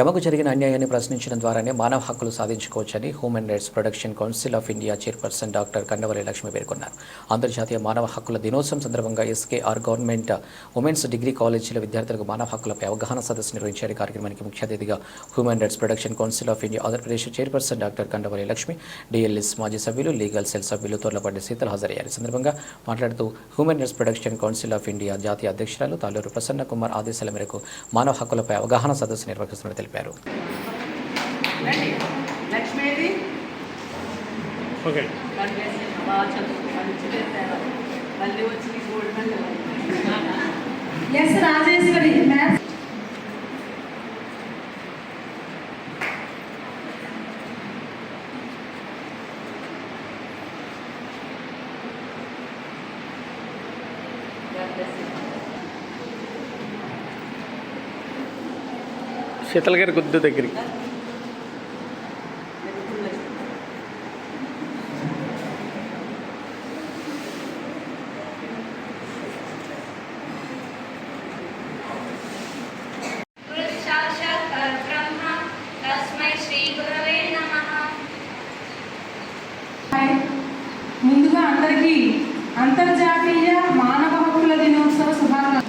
తమకు జరిగిన అన్యాయాన్ని ప్రశ్నించడం ద్వారానే మానవ హక్కులు సాధించుకోవచ్చని human rights protection council of India chairperson doctor Kannavari Lakshmi పేర్కొన్నారు. అంతర్జాతీయ మానవ హక్కుల దినోత్సవం సందర్భంగా ఎస్కేఆర్ గవర్నమెంట్ ఉమెన్స్ డిగ్రీ కాలేజీల విద్యార్థులకు మానవ హక్కులపై అవగాహన సదస్సు నిర్వహించారు. కార్యక్రమానికి ముఖ్య అతిథిగా human rights protection council of India Andhra Pradesh chairperson doctor Kandavalli Lakshmi DLS మాజీ సభ్యులు లీగల్ సెల్ సభ్యులు తోర్లపల్లి సీతలు హాజరయ్యారు. సందర్భంగా మాట్లాడుతూ human rights protection council of India జాతీయ అధ్యక్షురాలు తాలూరు ప్రసన్న కుమార్ ఆదేశాల మేరకు మానవ హక్కులపై అవగాహన సదస్సు నిర్వహిస్తున్నారు తెలిపారు రండి లక్ష్మీది ఓకే బాగా శీతల్ గారి గుద్దు దగ్గరికి. సాక్షాత్ పరబ్రహ్మ తస్మై శ్రీ గురవే నమః ముందుగా అందరికీ అంతర్జాతీయ మానవ హక్కుల దినోత్సవ శుభాకాంక్షలు.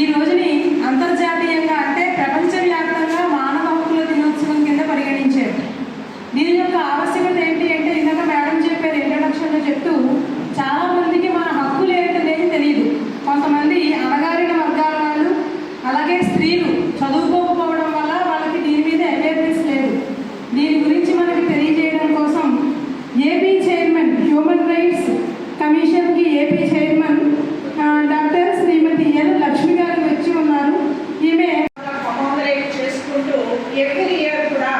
ఈ రోజుని అంతర్జాతీయంగా అంటే ప్రపంచవ్యాప్తంగా మానవ హక్కుల దినోత్సవం కింద పరిగణించారు దీని యొక్క ఆవశ్యకత ఏంటి అంటే ఇందాక మేడం చెప్పారు ఇంట్రడక్షన్లో చెప్తూ చాలా మందికి మన హక్కులు ఏంటనేది తెలియదు కొంతమంది అణగారిన వర్గాల వాళ్ళు అలాగే స్త్రీలు చదువుకోకపోవడం వల్ల వాళ్ళకి దీని మీద అవేర్నెస్ లేదు దీని గురించి మనకి తెలియజేయడం కోసం ఏపీ చైర్మన్ హ్యూమన్ రైట్స్ కమిషన్కి ఏపీ చైర్మన్ ఆ, డాక్టర్ శ్రీమతి ఎల్ లక్ష్మి గారు వచ్చి ఉన్నారు ఈమె కమోదరేట్ చేసుకుంటూ ఎవ్రీ ఇయర్ కూడా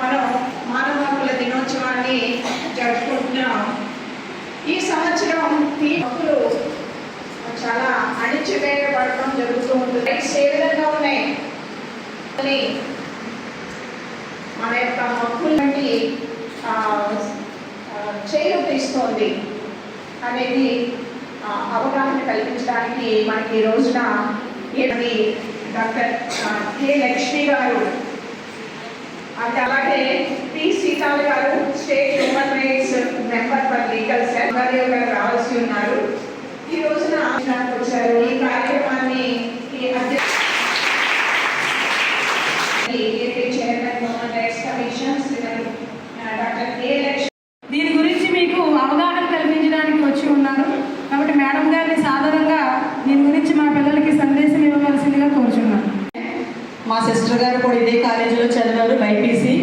మనం మానవ హక్కుల దినోత్సవాన్ని జరుపుకుంటున్నాం ఈ సంవత్సరం ఈ హక్కులు చాలా అణిచివేయబడటం జరుగుతూ ఉంటుంది రైట్స్ ఏ విధంగా ఉన్నాయి అని మన యొక్క హక్కుల వంటి చేయ తీస్తోంది అనేది అవగాహన కల్పించడానికి మనకి ఈ రోజున ఏది డాక్టర్ కే లక్ష్మి గారు అంటే అలాగే P Seethal garu state human rights member for legal cell garu రావాల్సి ఉన్నారు. ఈ రోజున వచ్చారు. ఈ కార్యక్రమాన్ని rights commission Shrimati doctor A Lakshmi. దీని గురించి మీకు అవగాహన కల్పించడానికి వచ్చి ఉన్నారు. కాబట్టి మేడం గారిని సాధారణంగా దీని గురించి మా పిల్లలకి సందేశం ఇవ్వవలసిందిగా కోరుచున్నాను. మా సిస్టర్ గారు కూడా ఇదే కాలేజీలో చదివారు బైపీసీ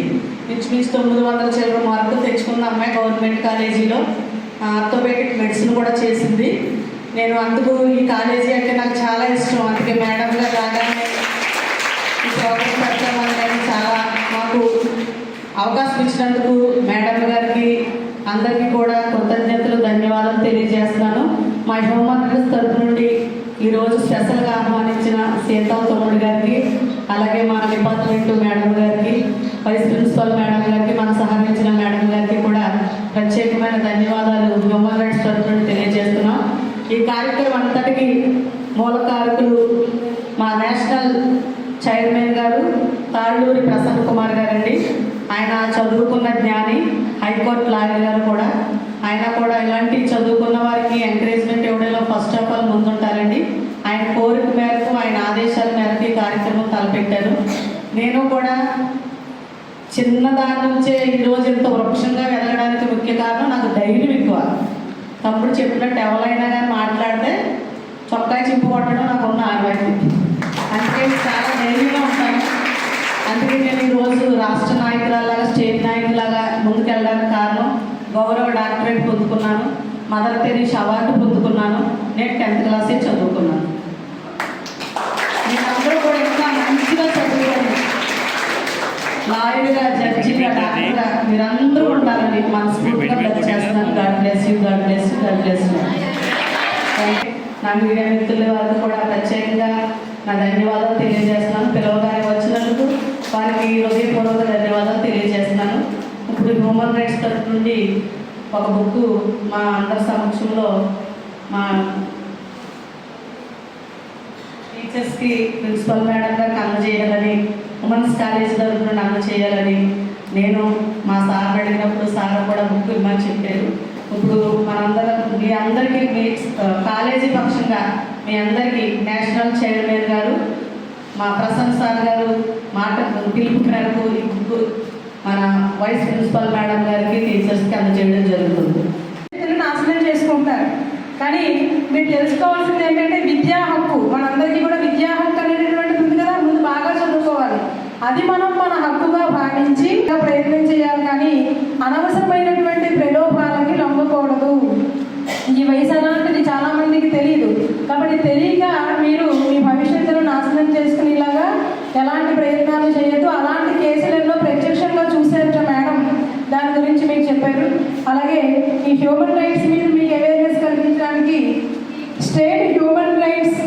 ఇంచుమించు తొమ్మిది వందల చిల్లర మార్కులు తెచ్చుకున్న అమ్మాయి గవర్నమెంట్ కాలేజీలో. ఆర్థోపెడిక్ మెడిసిన్ కూడా చేసింది. నేను అందుకు ఈ కాలేజీ అంటే నాకు చాలా ఇష్టం అందుకే మేడం గారు రాగానే ఈ ప్రోగ్రామ్ పెట్టామని కానీ చాలా మాకు అవకాశం ఇచ్చినందుకు మేడం గారికి అందరికీ కూడా కృతజ్ఞతలు ధన్యవాదాలు తెలియజేస్తున్నాను మా హ్యూమన్ తరపు నుండి ఈరోజు స్పెషల్గా ఆహ్వానించిన సీతా తమ్ముడు గారికి అలాగే మా డిపార్ట్మెంట్ మేడం గారికి వైస్ ప్రిన్సిపల్ మేడం గారికి మన సహకరించిన మేడం గారికి కూడా ప్రత్యేకమైన ధన్యవాదాలు హ్యూమన్ రైట్స్ తరపు నుండి తెలియజేస్తున్నాం. ఈ కార్యక్రమం అంతటికి మూల కారకులు మా నేషనల్ చైర్మన్ గారు తాళ్ళూరి ప్రసన్న కుమార్ గారండి. ఆయన చదువుకున్న జ్ఞాని హైకోర్టు లాయర్ గారు కూడా ఆయన కూడా ఇలాంటి చదువుకున్న వారికి ఎంకరేజ్మెంట్ ఇవ్వడంలో ఫస్ట్ ఆఫ్ ఆల్ ముందుంటారండి. ఆయన కోరిక మేరకు ఆయన ఆదేశాల మేరకు ఈ కార్యక్రమం తలపెట్టారు. నేను కూడా చిన్నదాని నుంచే ఈరోజు ఇంత వృక్షంగా వెళ్ళడానికి ముఖ్య కారణం నాకు ధైర్యం ఎక్కువ. తమ్ముడు చెప్పినట్టు ఎవరైనా కానీ మాట్లాడితే చొక్కా చింపు కొట్టడం నాకు ఉన్న ఆనవాయితీ. అందుకే చాలా ధైర్యంగా ఉంటాను. అందుకే నేను ఈరోజు రాష్ట్ర నాయకులలాగా స్టేట్ నాయకులాగా ముందుకెళ్ళడానికి కారణం గౌరవ డాక్టరేట్ పొందుకున్నాను. మదర్ తెరీష్ అవార్డు పొందుకున్నాను. నేను టెన్త్ క్లాసే చదువుకున్నాను. మీరందరూ కూడా ఇంకా మంచిగా చదువుకోండి లాయర్గా జడ్జిగా డాక్టర్గా మీరందరూ ఉండాలని మనస్ఫూర్తిగా బ్లెస్ చేస్తున్నాను God bless you God bless you God bless you నా మీడియా మిత్రుల వారికి కూడా ప్రత్యేకంగా నా ధన్యవాదాలు తెలియజేస్తున్నాను. పిలవగానే వచ్చినందుకు వారికి హృదయపూర్వక ధన్యవాదాలు తెలియజేస్తున్నాను. ఇప్పుడు హ్యూమన్ రైట్స్ తరఫు నుండి ఒక బుక్ మా అందరి సమక్షంలో మా టీచర్స్కి ప్రిన్సిపల్ మేడం గారికి అందజేయాలని ఉమెన్స్ కాలేజ్ తరఫు నుండి చేయాలని నేను మా సార్ అడిగినప్పుడు సార్ కూడా బుక్ ఇమ్మని చెప్పారు. ఇప్పుడు మనందరం మీ అందరికీ మీ కాలేజీ పక్షంగా మీ అందరికీ నేషనల్ చైర్మన్ గారు మా ప్రసన్న సార్ గారు మాట పిలుపు మేరకు ఈ బుక్ మన వైస్ ప్రిన్సిపల్ మేడం గారికి టీచర్స్కి అందజేయడం జరుగుతుంది. నాశనం చేసుకుంటారు. కానీ మీరు తెలుసుకోవాల్సింది ఏంటంటే విద్యా హక్కు. మనందరికీ కూడా విద్యా హక్కు అనేటటువంటిది ఉంది కదా ముందు బాగా చదువుకోవాలి. అది మనం మన హక్కుగా భావించి ఇంకా ప్రయత్నం చేయాలి. కానీ అనవసరమైనటువంటి ప్రలోభాలకి లొంగకూడదు ఈ వయసు అలాంటిది చాలా మందికి తెలియదు కాబట్టి తెలియక మీరు మీ భవిష్యత్తును నాశనం చేసుకునేలాగా ఎలాంటి ప్రయత్నాలు చేయొద్దు అలాంటి కేసులలో ప్రత్యక్షంగా చూసేట మేడం దాని గురించి మీకు చెప్పారు అలాగే ఈ హ్యూమన్ రైట్స్ మీద మీకు అవేర్నెస్ కలిగించడానికి state human rights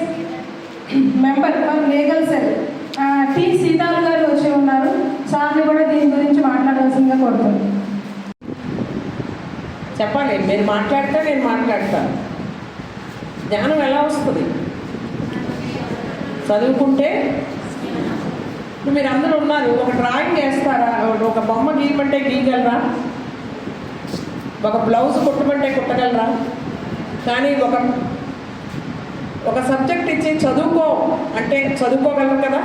member for legal cell T. Seethalu garu వచ్చి ఉన్నారు. సార్ని కూడా దీని గురించి మాట్లాడాల్సిందిగా కోరుతున్నాను చెప్పండి మీరు మాట్లాడితే నేను మాట్లాడతాను జ్ఞానం ఎలా వస్తుంది? చదువుకుంటే? ఇప్పుడు మీరు అందరూ ఉన్నారు ఒక డ్రాయింగ్ వేస్తారా? ఒక బొమ్మ గీయమంటే గీయగలరా? ఒక బ్లౌజ్ కుట్టమంటే కుట్టగలరా? కానీ ఒక ఒక సబ్జెక్ట్ ఇచ్చి చదువుకో అంటే చదువుకోగలరు కదా?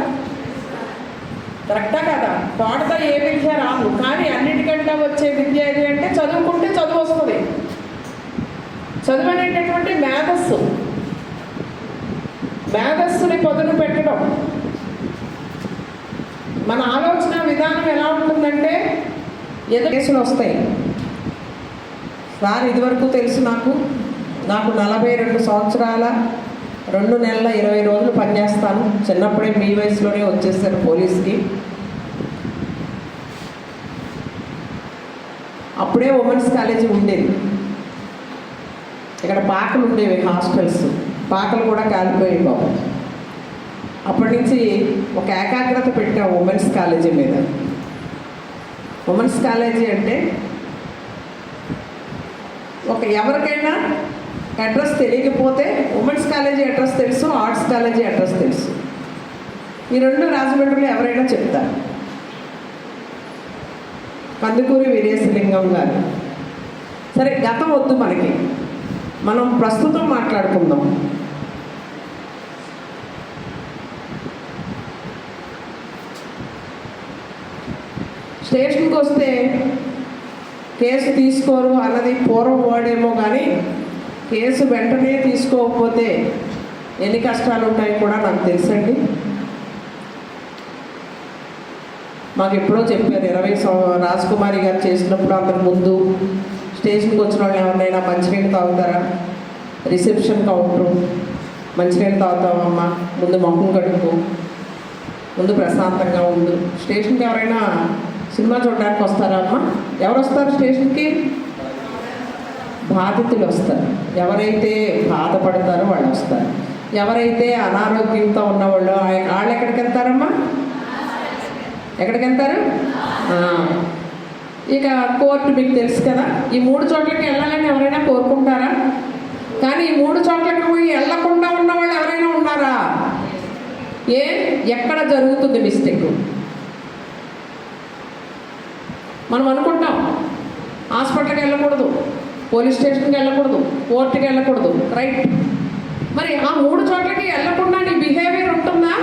కరెక్టా కదా? పాటతో ఏ విద్య రాదు. కానీ అన్నిటికంటే వచ్చే విద్య ఏది అంటే చదువుకుంటే చదువు వస్తుంది. చదువు అనేటటువంటి మేధస్సు. మేధస్సుని పొదును పెట్టడం. మన ఆలోచన విధానం ఎలా ఉంటుందంటే ఎదురు కేసులు వస్తాయి. సార్ ఇదివరకు తెలుసు నాకు. నాకు నలభై రెండు సంవత్సరాల రెండు నెలల ఇరవై రోజులు పనిచేస్తాను. చిన్నప్పుడే మీ వయసులోనే వచ్చేసారు పోలీస్కి. అప్పుడే ఉమెన్స్ కాలేజీ ఉండేది. ఇక్కడ పాకలు ఉండేవి హాస్టల్స్. పాకలు కూడా కాలిపోయాయి బాబు. అప్పటి నుంచి ఒక ఏకాగ్రత పెట్టాం ఉమెన్స్ కాలేజీ మీద. ఉమెన్స్ కాలేజీ అంటే ఒక ఎవరికైనా అడ్రస్ తెలియకపోతే ఉమెన్స్ కాలేజీ అడ్రస్ తెలుసు ఆర్ట్స్ కాలేజీ అడ్రస్ తెలుసు. ఈ రెండు రాజమండ్రిలో ఎవరైనా చెప్తారు. కందుకూరి వీరేశలింగం గారు. సరే గతం వద్దు మనకి. మనం ప్రస్తుతం మాట్లాడుకుందాం. స్టేషన్కి వస్తే కేసు తీసుకోరు అన్నది పూర్వం వాడేమో కానీ కేసు వెంటనే తీసుకోకపోతే ఎన్ని కష్టాలు ఉంటాయో కూడా నాకు తెలుసండి. మాకు ఎప్పుడో చెప్పారు ఇరవై సం- రాజకుమారి గారు చేసినప్పుడు అంతకు ముందు స్టేషన్కి వచ్చిన వాళ్ళు ఎవరినైనా మంచినీళ్ళు తాగుతారా? Reception counter. మంచినీళ్ళు తాగుతామమ్మా ముందు మొహం కడుపు ముందు ప్రశాంతంగా ఉండు. స్టేషన్కి ఎవరైనా సినిమా చూడడానికి వస్తారా అమ్మా? ఎవరు వస్తారు స్టేషన్కి? బాధితులు వస్తారు ఎవరైతే బాధపడతారో వాళ్ళు వస్తారు ఎవరైతే అనారోగ్యంతో ఉన్నవాళ్ళు వాళ్ళు ఎక్కడికి వెళ్తారమ్మా ఎక్కడికి వెళ్తారు ఇక కోర్టు మీకు తెలుసు కదా ఈ మూడు చోట్లకి వెళ్ళాలని ఎవరైనా కోరుకుంటారా? కానీ ఈ మూడు చోట్లకి పోయి వెళ్ళకుండా ఉన్న వాళ్ళు ఎవరైనా ఉన్నారా? ఏ? ఎక్కడ జరుగుతుంది మిస్టేక్? మనం అనుకుంటాం. హాస్పిటల్కి వెళ్ళకూడదు. పోలీస్ స్టేషన్కి వెళ్ళకూడదు కోర్టుకి వెళ్ళకూడదు రైట్? మరి ఆ మూడు చోట్లకి వెళ్ళకుండా నీ బిహేవియర్ ఉంటుందా?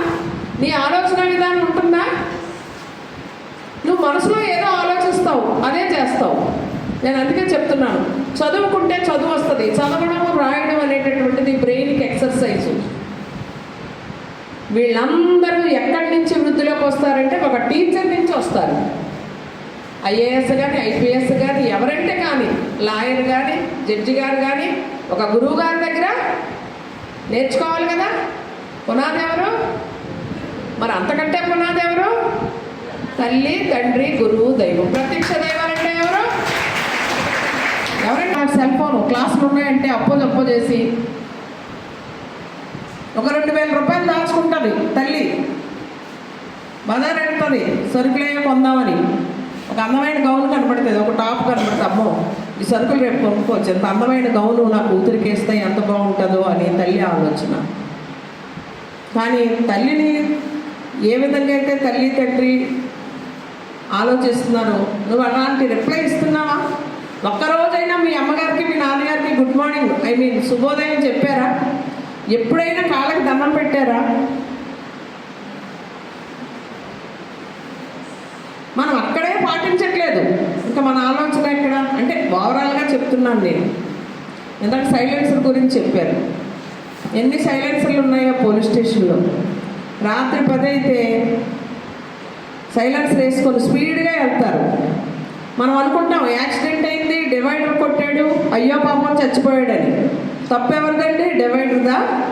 నీ ఆలోచన విధానం ఉంటుందా? నువ్వు మనసులో ఏదో ఆలోచిస్తావు అదే చేస్తావు. నేను అందుకే చెప్తున్నాను చదువుకుంటే చదువు వస్తుంది చదవడం రాయడం అనేటటువంటిది బ్రెయిన్కి ఎక్సర్సైజ్. వీళ్ళందరూ ఎక్కడి నుంచి వృద్ధిలోకి వస్తారంటే ఒక టీచర్ నుంచి వస్తారు. ఐఏఎస్ కానీ ఐపీఎస్ కానీ ఎవరంటే కానీ లాయర్ కానీ జడ్జి గారు కానీ ఒక గురువు గారి దగ్గర నేర్చుకోవాలి కదా? పునాది ఎవరు? మరి అంతకంటే పునాది ఎవరు? తల్లి తండ్రి గురువు దైవం. ప్రత్యక్ష దైవాలంటే ఎవరు? ఎవరైనా నాకు సెల్ ఫోన్? క్లాసులు ఉన్నాయంటే అప్పో జప్పో చేసి ఒక రెండు వేల రూపాయలు దాచుకుంటుంది తల్లి. మదర్ అంటుంది సరుకులే కొందామని. ఒక అందమైన గౌన్ కనబడుతుంది ఒక టాప్ కనబడుతుంది అమ్మో ఈ సరుకులు రేపు కొనుక్కోవచ్చు. ఎంత అందమైన గౌను నా కూతురికి వేస్తే ఎంత బాగుంటుందో అని తల్లి ఆలోచన. కానీ తల్లిని ఏ విధంగా అయితే తల్లి తండ్రి ఆలోచిస్తున్నారో నువ్వు అలాంటి రిప్లై ఇస్తున్నావా? ఒక్కరోజైనా మీ అమ్మగారికి మీ నాన్నగారికి గుడ్ మార్నింగ్ ఐ మీన్ శుభోదయం చెప్పారా? ఎప్పుడైనా కాళ్ళకి దండం పెట్టారా మనం అక్కడే పాటించట్లేదు ఇంకా మన ఆలోచన ఎక్కడ? అంటే ఓవరాల్గా చెప్తున్నాను నేను. ఇందాక సైలెన్సర్ గురించి చెప్పారు. ఎన్ని సైలెన్సర్లు ఉన్నాయో పోలీస్ స్టేషన్లో. రాత్రి పదైతే సైలెన్సర్ వేసుకొని స్పీడ్గా వెళ్తారు. మనం అనుకుంటాం యాక్సిడెంట్ అయింది డివైడర్ కొట్టాడు అయ్యో పాపం చచ్చిపోయాడని. తప్పెవరిదండి? డివైడర్దా?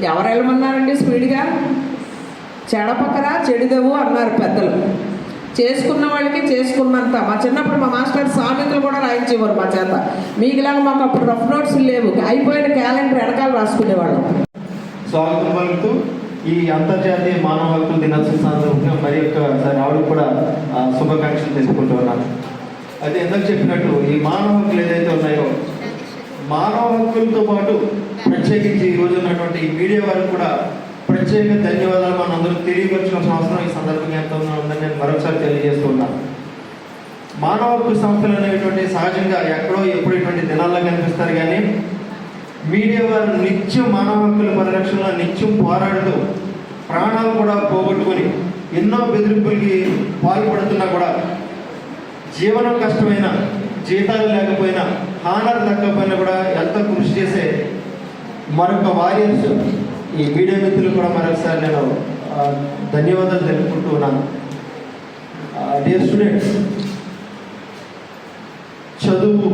ఎవరు వెళ్ళమన్నారండి స్పీడ్గా? చెడపక్కరా చెడుదవు అన్నారు పెద్దలు. చేసుకున్న వాళ్ళకి చేసుకున్నంత. మా చిన్నప్పుడు మా మాస్టర్ సామెతలు కూడా రాయించేవారు మా చేత. మీకులాగా మాకు అప్పుడు రఫ్ నోట్స్ లేవు. అయిపోయిన క్యాలెండర్ వెనకాల రాసుకునేవాళ్ళం. స్వాగతం పలుకుతూ ఈ అంతర్జాతీయ మానవ హక్కుల దినోత్సవం సందర్భంగా మరి ఒక్కసారి ఆవిడ కూడా శుభాకాంక్షలు తెలుపుకుంటూ ఉన్నాను అయితే ఎందుకు చెప్పినట్టు ఈ మానవ హక్కులు ఏదైతే ఉన్నాయో మానవ హక్కులతో పాటు ప్రత్యేకించి ఈ రోజు ఉన్నటువంటి ఈ మీడియా వారు కూడా ప్రత్యేక ధన్యవాదాలు. మనం అందరూ తెలియపరచాల్సిన అవసరం ఈ సందర్భంగా ఎంత ఉందని నేను మరొకసారి తెలియజేస్తున్నాను మానవ హక్కు సంస్థలు అనేటువంటి సహజంగా ఎక్కడో ఎప్పుడు ఇటువంటి దినాల్లో కనిపిస్తారు కానీ మీడియా వారు నిత్యం మానవ హక్కుల పరిరక్షణలో నిత్యం పోరాడుతూ ప్రాణాలు కూడా పోగొట్టుకొని ఎన్నో బెదిరింపులకి పాల్పడుతున్నా కూడా జీవనం కష్టమైన జీతాలు లేకపోయినా హానర్ తగ్గకపోయినా కూడా ఎంత కృషి చేసే మరొక వారియర్స్ ఈ మీడియా మిత్రులు కూడా మరొకసారి నేను ధన్యవాదాలు తెలుపుకుంటూ ఉన్నాను. డియర్ స్టూడెంట్స్ చదువు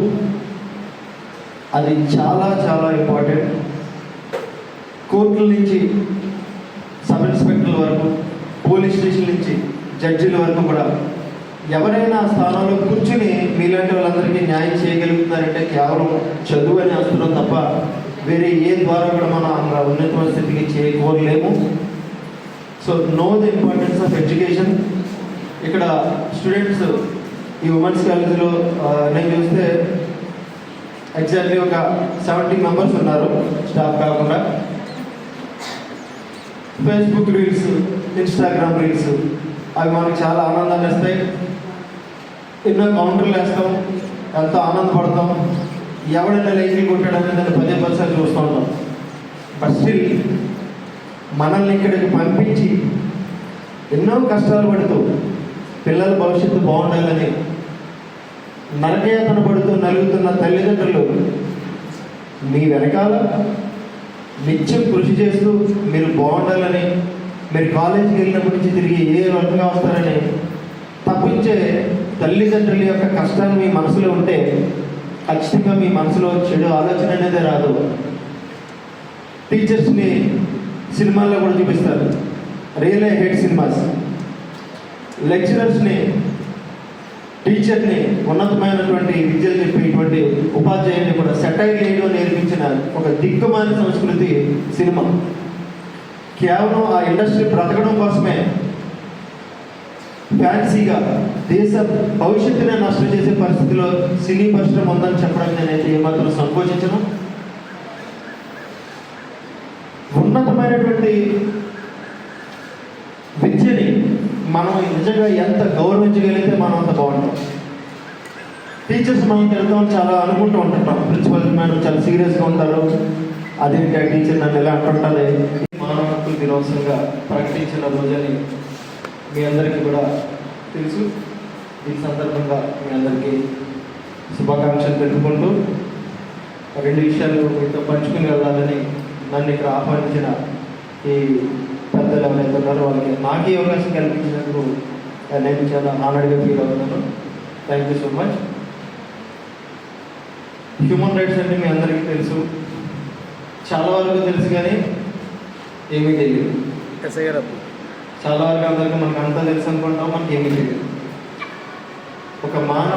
అది చాలా చాలా ఇంపార్టెంట్ కోర్టుల నుంచి సబ్ ఇన్స్పెక్టర్ల వరకు పోలీస్ స్టేషన్ నుంచి జడ్జిల వరకు కూడా ఎవరైనా స్థానంలో కూర్చుని మీలాంటి వాళ్ళందరికీ న్యాయం చేయగలుగుతున్నారంటే కేవలం చదువు అని వస్తున్నాం తప్ప వేరే ఏ ద్వారా కూడా మనం అంత ఉన్నతమైన స్థితికి చేకూరలేము so no the importance of education ఇక్కడ స్టూడెంట్స్ ఈ ఉమెన్స్ కాలేజీలో నేను చూస్తే ఎగ్జాక్ట్లీ ఒక సెవెంటీ మెంబర్స్ ఉన్నారు స్టాఫ్ కాకుండా. ఫేస్బుక్ రీల్స్ ఇన్స్టాగ్రామ్ రీల్స్ అవి మనకు చాలా ఆనందాన్ని ఇస్తాయి. ఎన్నో కౌంటర్లు వేస్తాం ఎంతో ఆనందపడతాం. ఎవడైనా లైఫ్ని కొట్టాడని దాన్ని పదే పదిసార్లు చూస్తూ ఉంటాం ఫస్ట్ మనల్ని ఇక్కడికి పంపించి ఎన్నో కష్టాలు పడుతూ పిల్లల భవిష్యత్తు బాగుండాలని నరకయాతన పడుతూ నలుగుతున్న తల్లిదండ్రులు మీ వెనకాల నిత్యం కృషి చేస్తూ మీరు బాగుండాలని మీరు కాలేజీకి వెళ్ళినప్పటి నుంచి తిరిగి ఏ రకంగా వస్తారని తప్పించే తల్లిదండ్రుల యొక్క కష్టాన్ని మీ మనసులో ఉంటే ఖచ్చితంగా మీ మనసులో చెడు ఆలోచన అనేది రాదు. టీచర్స్ని సినిమాల్లో కూడా చూపిస్తారు. Real head cinemas. లెక్చరర్స్ని టీచర్ని ఉన్నతమైనటువంటి విద్యలు చెప్పేటువంటి ఉపాధ్యాయుని కూడా సెటైల్ వేయడం నేర్పించిన ఒక దిక్కుమాలిన సంస్కృతి సినిమా. కేవలం ఆ ఇండస్ట్రీ బ్రతకడం కోసమే. ఫ్యాన్సీగా దేశ భవిష్యత్తునే నష్టం చేసే పరిస్థితిలో సినీ పరిశ్రమ ఉందని చెప్పడం నేనైతే ఏమాత్రం సంకోచించను. ఉన్నతమైనటువంటి విద్యని మనం నిజంగా ఎంత గౌరవించగలిగితే మనం అంత బాగుంటాం. టీచర్స్ మనం తెలుద్దాం చాలా అనుకుంటూ ఉంటుంటాం ప్రిన్సిపల్ మేడం చాలా సీరియస్గా ఉంటారు. అదేంటి ఆ టీచర్ నన్ను ఎలా అంటుంటుంది మానవ హక్కుల దినోత్సవంగా ప్రకటించిన రోజని మీ అందరికీ కూడా తెలుసు. ఈ సందర్భంగా మీ అందరికీ శుభాకాంక్షలు తెలుపుకుంటూ రెండు విషయాలు మీతో పంచుకుని వెళ్ళాలని నన్ను ఇక్కడ ఆహ్వానించిన ఈ పెద్దలు ఎవరైతే ఉన్నారో వాళ్ళకి నాకు ఈ అవకాశం కల్పించినందుకు నేను చాలా ఆనర్డ్గా ఫీల్ అవుతున్నాను. Thank you so much human rights అంటే మీ అందరికీ తెలుసు. చాలా వరకు తెలుసు కానీ ఏమీ తెలియదు. చాలా వరకు అందరికీ మనకు అంతా తెలుసు అనుకుంటాం మనకి ఏమీ తెలియదు. ఒక మానవ